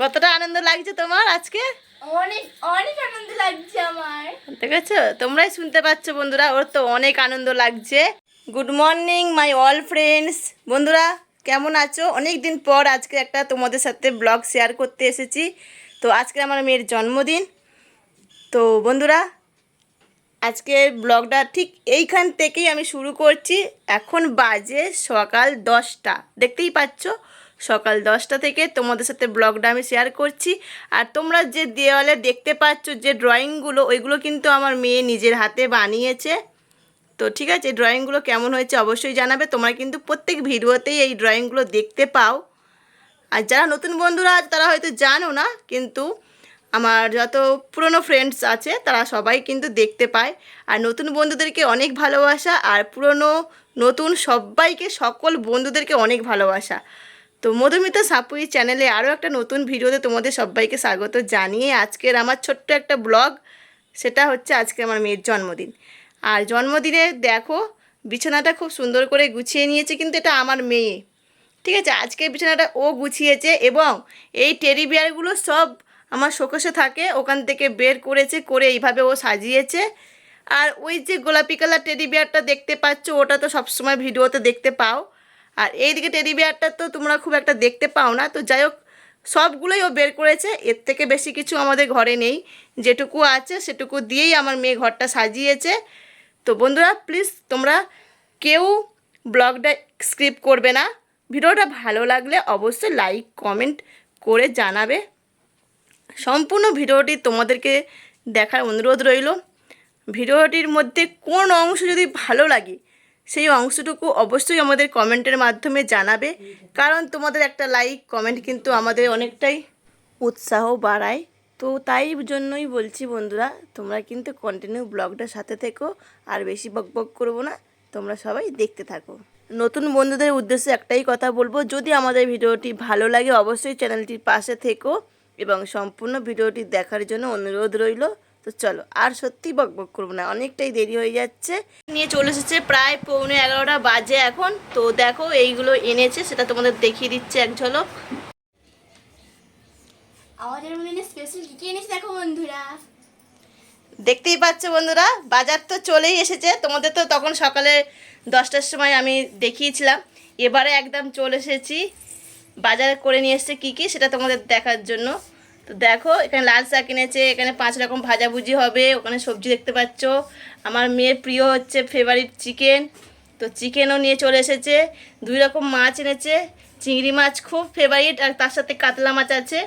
কতটা আনন্দ লাগছে তোমার আজকে? অনেক অনেক আনন্দ লাগছে আমার। দেখেছ? তোমরাই শুনতে পাচ্ছ বন্ধুরা ওর তো অনেক আনন্দ লাগছে। Good morning my all friends বন্ধুরা কেমন আছো? অনেক দিন পর আজকে একটা তোমাদের সাথে ব্লগ শেয়ার করতে এসেছি। তো আজকে আমার মেয়ের জন্মদিন। তো বন্ধুরা আজকের ব্লগটা ঠিক এইখান থেকেই আমি শুরু করছি। এখন বাজে সকাল দশটা। দেখতেই পাচ্ছ? সকাল দশটা থেকে তোমাদের সাথে ব্লগটা আমি শেয়ার করছি। আর তোমরা যে দেওয়ালে দেখতে পাচ্ছ যে ড্রয়িংগুলো ওইগুলো কিন্তু আমার মেয়ে নিজের হাতে বানিয়েছে। তো ঠিক আছে ড্রয়িংগুলো কেমন হয়েছে অবশ্যই জানাবে। তোমরা কিন্তু প্রত্যেক ভিডিওতেই এই ড্রয়িংগুলো দেখতে পাও। আর যারা নতুন বন্ধুরা আছে, তারা হয়তো জানো না, কিন্তু আমার যত পুরনো ফ্রেন্ডস আছে, তারা সবাই কিন্তু দেখতে পায়। আর নতুন বন্ধুদেরকে অনেক ভালোবাসা, আর পুরনো, নতুন সবাইকে, সকল বন্ধুদেরকে অনেক ভালোবাসা। তো মধুমিতা সাপুই চ্যানেলে আরও একটা নতুন ভিডিওতে তোমাদের সবাইকে স্বাগত জানিয়ে আজকের আমার ছোট্ট একটা ব্লগ। সেটা হচ্ছে আজকে আমার মেয়ের জন্মদিন। আর জন্মদিনে দেখো, বিছানাটা খুব সুন্দর করে গুছিয়ে নিয়েছে কিন্তু এটা আমার মেয়ে। ঠিক আছে, আজকে বিছানাটা ও গুছিয়েছে এবং এই টেডি বিয়ারগুলো সব আমার শোকসে থাকে, ওখান থেকে বের করেছে, করে এইভাবে ও সাজিয়েছে। আর ওই যে গোলাপি কালার টেডি বিয়ারটা দেখতে পাচ্ছ, ওটা তো সবসময় ভিডিওতে দেখতে পাও। আর এইদিকে টেডি বিয়ারটা তো তোমরা খুব একটা দেখতে পাও না। তো যাই হোক, সবগুলোই ও বের করেছে। এর থেকে বেশি কিছু আমাদের ঘরে নেই। যেটুকু আছে সেটুকু দিয়েই আমার মেয়ে ঘরটা সাজিয়েছে। তো বন্ধুরা প্লিজ তোমরা কেউ ব্লগটা স্ক্রিপ করবে না। ভিডিওটা ভালো লাগলে অবশ্যই লাইক কমেন্ট করে জানাবে। সম্পূর্ণ ভিডিওটি তোমাদেরকে দেখার অনুরোধ রইল। ভিডিওটির মধ্যে কোন অংশ যদি ভালো লাগে সেই অংশটুকু অবশ্যই আমাদের কমেন্টের মাধ্যমে জানাবে। কারণ তোমাদের একটা লাইক কমেন্ট কিন্তু আমাদের অনেকটাই উৎসাহ বাড়ায়। তো তাই জন্যই বলছি বন্ধুরা, তোমরা কিন্তু কন্টিনিউ ব্লগটার সাথে থেকো, আর বেশি বক বক করব না, তোমরা সবাই দেখতে থাকো। নতুন বন্ধুদের উদ্দেশ্যে একটাই কথা বলব, যদি আমাদের ভিডিওটি ভালো লাগে অবশ্যই চ্যানেলটির পাশে থেকো, এবং সম্পূর্ণ ভিডিওটি দেখার জন্য অনুরোধ রইল। তো চলো আর সত্যি বক বক করব না অনেকটাই দেরি হয়ে যাচ্ছে। নিয়ে চলে এসেছে প্রায় পৌনে এগারোটা বাজে এখন তো দেখো এইগুলো এনেছে সেটা তোমাদের দেখিয়ে দিচ্ছে এক ঝলক। আমাদের মনে স্পেশাল কি কি এনেছি দেখো বন্ধুরা? দেখতেই পাচ্ছ বন্ধুরা বাজার তো চলেই এসেছে তোমাদের তো তখন সকালে দশটার সময় আমি দেখিয়েছিলাম। এবারে একদম চলে এসেছি বাজারে করে নিয়ে এসেছে কী কী সেটা তোমাদের দেখার জন্য। তো দেখো এখানে লাল শাক কিনেছে এখানে পাঁচ রকম ভাজাভুজি হবে ওখানে সবজি দেখতে পাচ্ছ। আমার মেয়ের প্রিয় হচ্ছে ফেভারিট চিকেন তো চিকেনও নিয়ে চলে এসেছে। দুই রকম মাছ এনেছে চিংড়ি মাছ খুব ফেভারিট আর তার সাথে কাতলা মাছ আছে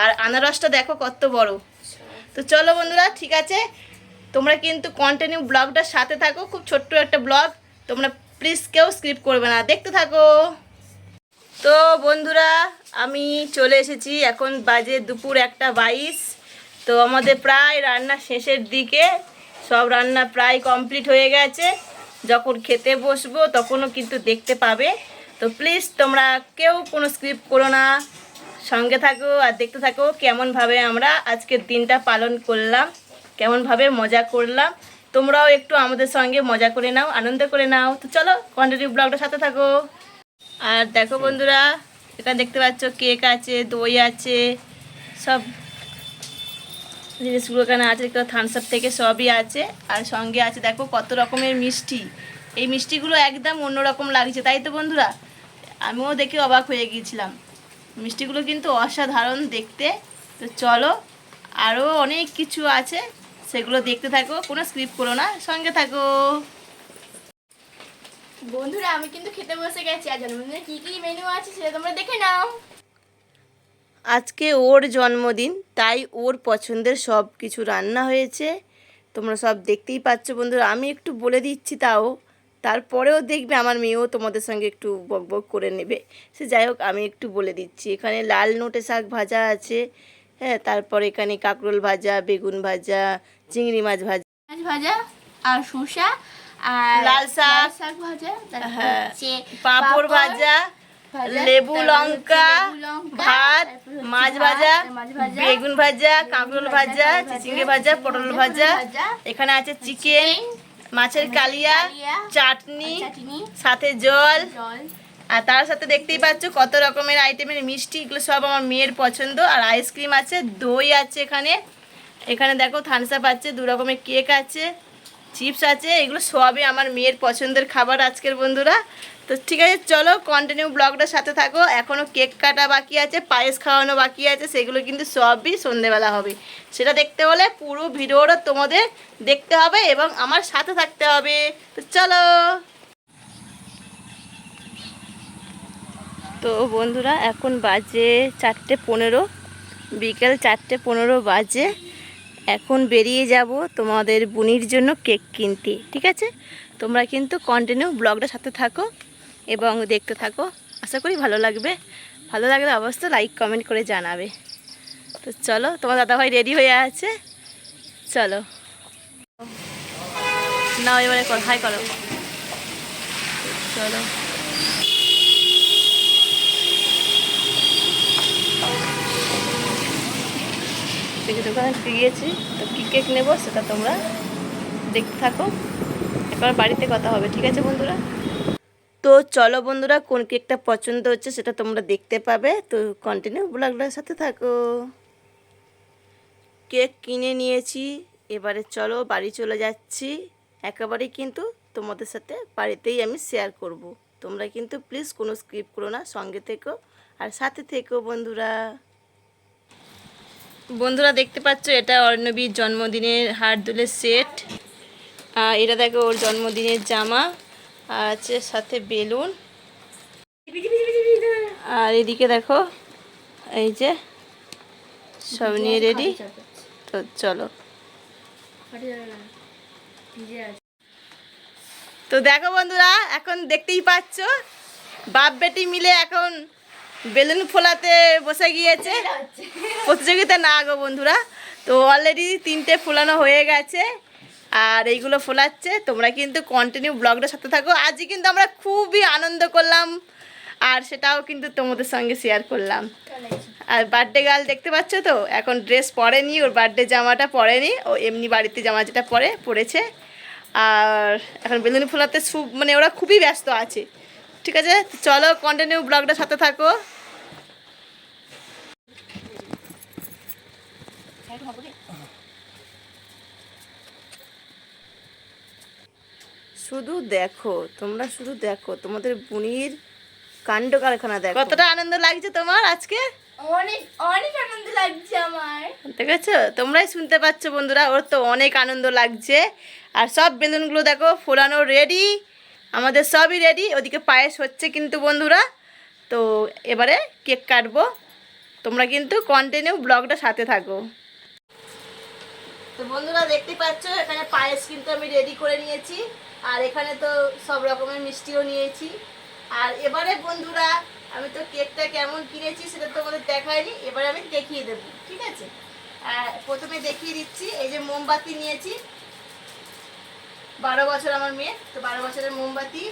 আর আনারসটা দেখো কত বড়। তো চলো বন্ধুরা ঠিক আছে? তোমরা কিন্তু কন্টিনিউ ব্লগটার সাথে থাকো খুব ছোট্ট একটা ব্লগ তোমরা প্লিজ কেউ স্ক্রিপ্ট করবে না। দেখতে থাকো। তো বন্ধুরা, আমি চলে এসেছি এখন বাজে দুপুর একটা বাইশ। তো আমাদের প্রায় রান্না শেষের দিকে, সব রান্না প্রায় কমপ্লিট হয়ে গেছে। যখন খেতে বসবো তখনও কিন্তু দেখতে পাবে। তো প্লিজ তোমরা কেউ কোনো স্ক্রিপ্ট করো না, সঙ্গে থাকো আর দেখতে থাকো কেমনভাবে আমরা আজকের দিনটা পালন করলাম, কেমনভাবে মজা করলাম। তোমরাও একটু আমাদের সঙ্গে মজা করে নাও, আনন্দ করে নাও। তো চলো, কন্টিনিউ ব্লগটার সাথে থাকো। আর দেখো বন্ধুরা এখানে দেখতে পাচ্ছ কেক আছে দই আছে সব জিনিসগুলো এখানে আছে থামস আপ থেকে সবই আছে। আর সঙ্গে আছে দেখো কত রকমের মিষ্টি। এই মিষ্টিগুলো একদম অন্যরকম লাগছে তাই তো বন্ধুরা? আমিও দেখে অবাক হয়ে গিয়েছিলাম। মিষ্টিগুলো কিন্তু অসাধারণ দেখতে। তো চলো আরও অনেক কিছু আছে সেগুলো দেখতে থাকো কোনো স্ক্রিপ্ট করো না সঙ্গে থাকো। বন্ধুরা আমি কিন্তু খেতে বসে গেছি। আর জন্মদিনে কি কি মেনু আছে সেটা তোমরা দেখে নাও। আজকে ওর জন্মদিন তাই ওর পছন্দের সব কিছু রান্না হয়েছে। তোমরা সব দেখতেই পাচ্ছ বন্ধুরা। আমি একটু বলে দিচ্ছি তাও। তারপরেও দেখবে আমার মেয়েও তোমাদের সঙ্গে একটু বক বক করে নেবে। সে যাই হোক আমি একটু বলে দিচ্ছি। এখানে লাল নোটে শাক ভাজা আছে। হ্যাঁ তারপর এখানে কাঁকরোল ভাজা বেগুন ভাজা চিংড়ি মাছ ভাজা। মাছ ভাজা আর শসা আর লাল শাক। শাক ভাজা হ্যাঁ। হচ্ছে পাঁপড় ভাজা লেবু লঙ্কা ভাত মাছ ভাজা বেগুন ভাজা কাঁকরোল ভাজা চিচিঙ্গে ভাজা পটল ভাজা। এখানে আছে চিকেন মাছের কালিয়া চাটনি সাথে জল। আর তার সাথে দেখতেই পাচ্ছ কত রকমের আইটেমের মিষ্টি এগুলো সব আমার মেয়ের পছন্দ। আর আইসক্রিম আছে দই আছে এখানে। এখানে দেখো থামস আপ আছে দু রকমের কেক আছে। চিপস আছে, এগুলো সবই আমার মেয়ের পছন্দের খাবার আজকের বন্ধুরা। তো ঠিক আছে, চলো কন্টিনিউ ব্লগটার সাথে থাকো। এখনও কেক কাটা বাকি আছে, পায়েস খাওয়ানো বাকি আছে, সেগুলো কিন্তু সবই সন্ধেবেলা হবে। সেটা দেখতে হলে পুরো ভিডিওটা তোমাদের দেখতে হবে এবং আমার সাথে থাকতে হবে। তো চলো। তো বন্ধুরা, এখন বাজে চারটে পনেরো, বিকেল চারটে পনেরো বাজে। এখন বেরিয়ে যাব তোমাদের বুনির জন্য কেক কিনতে, ঠিক আছে? তোমরা কিন্তু কন্টিনিউ ব্লগটা সাথে থাকো এবং দেখতে থাকো। আশা করি ভালো লাগবে। ভালো লাগলে অবশ্যই লাইক কমেন্ট করে জানাবে। তো চলো, তোমার দাদাভাই রেডি হয়ে আছে। চলো। না এবারে কর হাই করো চলো। থেকে দোকানে গিয়েছি তো কী কেক নেব সেটা তোমরা দেখতে থাকো। একবার বাড়িতে কথা হবে, ঠিক আছে বন্ধুরা? তো চলো বন্ধুরা, কোন কেকটা পছন্দ হচ্ছে সেটা তোমরা দেখতে পাবে। তো কন্টিনিউ ব্লগটার সাথে থাকো। কেক কিনে নিয়েছি, এবারে চলো বাড়ি চলে যাচ্ছি। একেবারেই কিন্তু তোমাদের সাথে বাড়িতেই আমি শেয়ার করব। তোমরা কিন্তু প্লিজ কোনো স্কিপ করো না, সঙ্গে থেকো। আর সাথে থেকো বন্ধুরা। বন্ধুরা দেখতে পাচ্ছ, এটা অর্ণবীর জন্মদিনের হার দুলের সেট। আর এটা দেখো ওর জন্মদিনের জামা, আর আছে সাথে বেলুন। আর এদিকে দেখো, এই যে সব নিয়ে রেডি তো চলো। তো দেখো বন্ধুরা, এখন দেখতেই পাচ্ছ বাপ বেটি মিলে এখন বেলুন ফোলাতে বসে গিয়েছে। প্রতিযোগিতা না গো বন্ধুরা। তো অলরেডি তিনটে ফোলানো হয়ে গেছে। আর এইগুলো ফোলাচ্ছে। তোমরা কিন্তু কন্টিনিউ ব্লগটার সাথে থাকো। আজকে কিন্তু আমরা খুবই আনন্দ করলাম। আর সেটাও কিন্তু তোমাদের সঙ্গে শেয়ার করলাম। আর বার্থডে গার্ল দেখতে পাচ্ছ তো? এখন ড্রেস পরেনি, ওর বার্থডে জামাটা পরেনি। ও এমনি বাড়িতে জামা যেটা পরে, পরেছে। আর এখন বেলুন ফোলাতে সু মানে ওরা খুবই ব্যস্ত আছে। ঠিক আছে? চলো কন্টিনিউ ব্লগটার সাথে থাকো। শুধু দেখো তোমরা শুধু দেখো তোমাদের বুনির কাণ্ড কারখানা দেখো। কতটা আনন্দ লাগছে তোমার আজকে? অনেক অনেক আনন্দ লাগছে আমার। দেখেছ তোমরাই শুনতে পাচ্ছ বন্ধুরা ওর তো অনেক আনন্দ লাগছে। আর সব বেলুনগুলো দেখো ফোলানো রেডি আমাদের সবই রেডি ওদিকে পায়েস হচ্ছে কিন্তু বন্ধুরা। তো এবারে কেক কাটবো। তোমরা কিন্তু কন্টিনিউ ব্লগটা সাথে থাকো। তো বন্ধুরা, দেখতে পাচ্ছ, এখানে পায়েস কিন্তু আমি রেডি করে নিয়েছি। আর এখানে তো সব রকমের মিষ্টিও নিয়েছি। আর এবারে বন্ধুরা, আমি তো কেকটা কেমন কিনেছি সেটা তোমাদের দেখায়নি। এবারে আমি দেখিয়ে দেবো, ঠিক আছে? প্রথমে দেখিয়ে দিচ্ছি, এই যে মোমবাতি নিয়েছি। বারো বছর আমার মেয়ে, তো বারো বছরের মোমবাতি।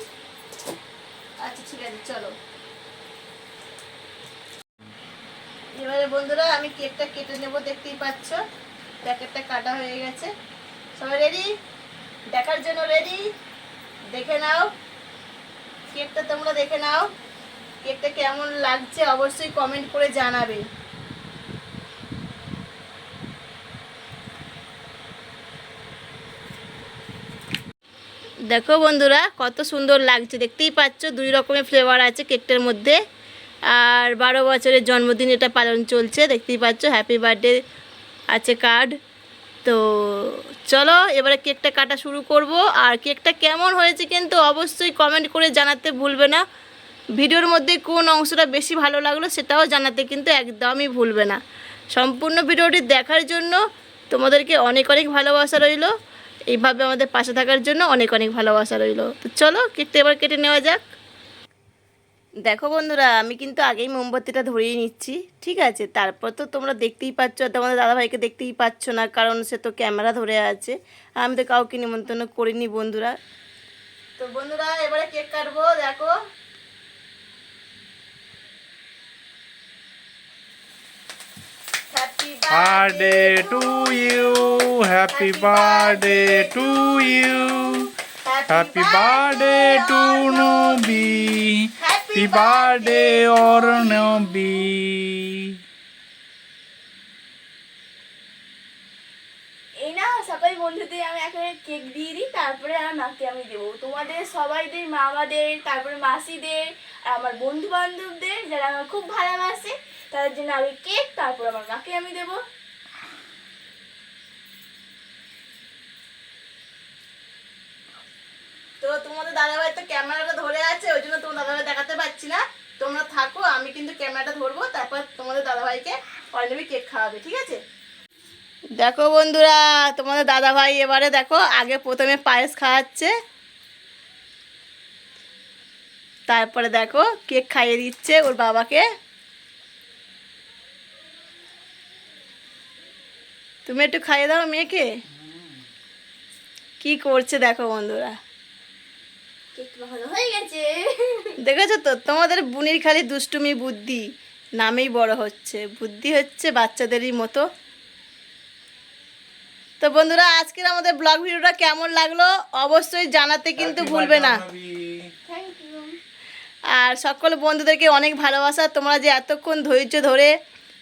আচ্ছা ঠিক আছে, চলো। এবারে বন্ধুরা, আমি কেকটা কেটে নেব, দেখতেই পাচ্ছ। প্যাকেটটা কাটা হয়ে গেছে। সবাই রেডি দেখার জন্য রেডি দেখে নাও। কেকটা তোমরা দেখে নাও। কেকটা কেমন লাগছে, অবশ্যই কমেন্ট করে জানাবে। দেখো বন্ধুরা, কত সুন্দর লাগছে। দেখতেই পাচ্ছ, দুই রকমের ফ্লেভার আছে কেকটার মধ্যে। আর বারো বছরের জন্মদিন এটা পালন চলছে, দেখতেই পাচ্ছ হ্যাপি বার্থডে আছে কার্ড তো চলো, এবারে কেকটা কাটা শুরু করব। আর কেকটা কেমন হয়েছে কিন্তু অবশ্যই কমেন্ট করে জানাতে ভুলবে না। ভিডিওর মধ্যে কোন অংশটা বেশি ভালো লাগল সেটাও জানাতে কিন্তু একদমই ভুলবে না। সম্পূর্ণ ভিডিওটি দেখার জন্য তোমাদেরকে অনেক অনেক ভালোবাসা রইল। এইভাবে আমাদের পাশে থাকার জন্য অনেক অনেক ভালোবাসা রইল। তো চলো, কেটে এবার কেটে নেওয়া যাক। দেখো বন্ধুরা, আমি কিন্তু আগেই মোমবাতিটা ধরিয়ে নিচ্ছি, ঠিক আছে? তারপর তো তোমরা দেখতেই পাচ্ছ, আর তোমাদের দাদাভাইকে দেখতেই পাচ্ছ না, কারণ সে তো ক্যামেরা ধরে আছে। আমি তো কাউকে নিমন্ত্রণ করিনি বন্ধুরা। তো বন্ধুরা, এবারে কেক কাটবো, দেখো। birthday to you. Happy birthday to you. Happy birthday to Nubi. Happy birthday or Nubi. বন্ধুদের আমি এখন কেক দিয়ে দিই, তারপরে আমার মাকে আমি দেবো। তোমাদের সবাইদের, মামাদের, তারপরে মাসিদের, আর আমার বন্ধু বান্ধবদের যারা আমার খুব ভালোবাসে, তাদের জন্য আগে কেক, তারপর আমার মাকে আমি দেবো। তো তোমাদের দাদাভাই তো ক্যামেরাটা ধরে আছে, ওই জন্য তোমার দাদাভাই দেখাতে পারছি না। তোমরা থাকো, আমি কিন্তু ক্যামেরাটা ধরবো, তারপর তোমাদের দাদাভাইকে অর্ণবী কেক খাওয়াবে, ঠিক আছে? দেখো বন্ধুরা তোমাদের দাদাভাই এবারে দেখো আগে প্রথমে পায়েস খাওয়াচ্ছে। তারপরে দেখো কেক খাইয়ে দিচ্ছে ওর বাবাকে। তুমি একটু খাইয়ে দাও মেয়েকে। কি করছে দেখো বন্ধুরা। হয়ে দেখেছ তো তোমাদের বুনির খালি দুষ্টুমি বুদ্ধি নামেই বড় হচ্ছে। বুদ্ধি হচ্ছে বাচ্চাদেরই মতো। তো বন্ধুরা আজকের আমাদের ব্লগ ভিডিওটা কেমন লাগল অবশ্যই জানাতে কিন্তু ভুলবে না। আর সকল বন্ধুদেরকে অনেক ভালোবাসা তোমরা যে এতক্ষণ ধৈর্য ধরে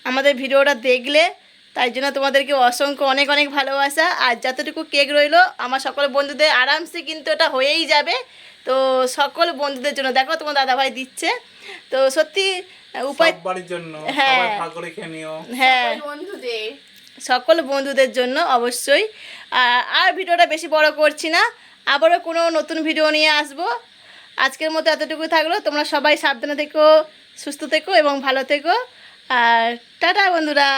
আমাদের ভিডিওটা দেখলে তাই জন্য তোমাদেরকে অসংখ্য অনেক অনেক ভালোবাসা। আর যতটুকু কেক রইল আমার সকল বন্ধুদের আরামসে কিন্তু এটা হয়েই যাবে। তো সকল বন্ধুদের জন্য দেখো তোমার দাদাভাই দিচ্ছে। তো সত্যি উপায় বাড়ির জন্য হ্যাঁ। সবাই ভাগ করে খেয়ে নিও। হ্যাঁ। বন্ধুদের সকল বন্ধুদের জন্য অবশ্যই। আর ভিডিওটা বেশি বড় করছি না। আবারও কোনো নতুন ভিডিও নিয়ে আসব। আজকের মতো এতটুকু থাকল। তোমরা সবাই সাবধানে থেকো, সুস্থ থেকো এবং ভালো থেকো। আর টাটা বন্ধুরা।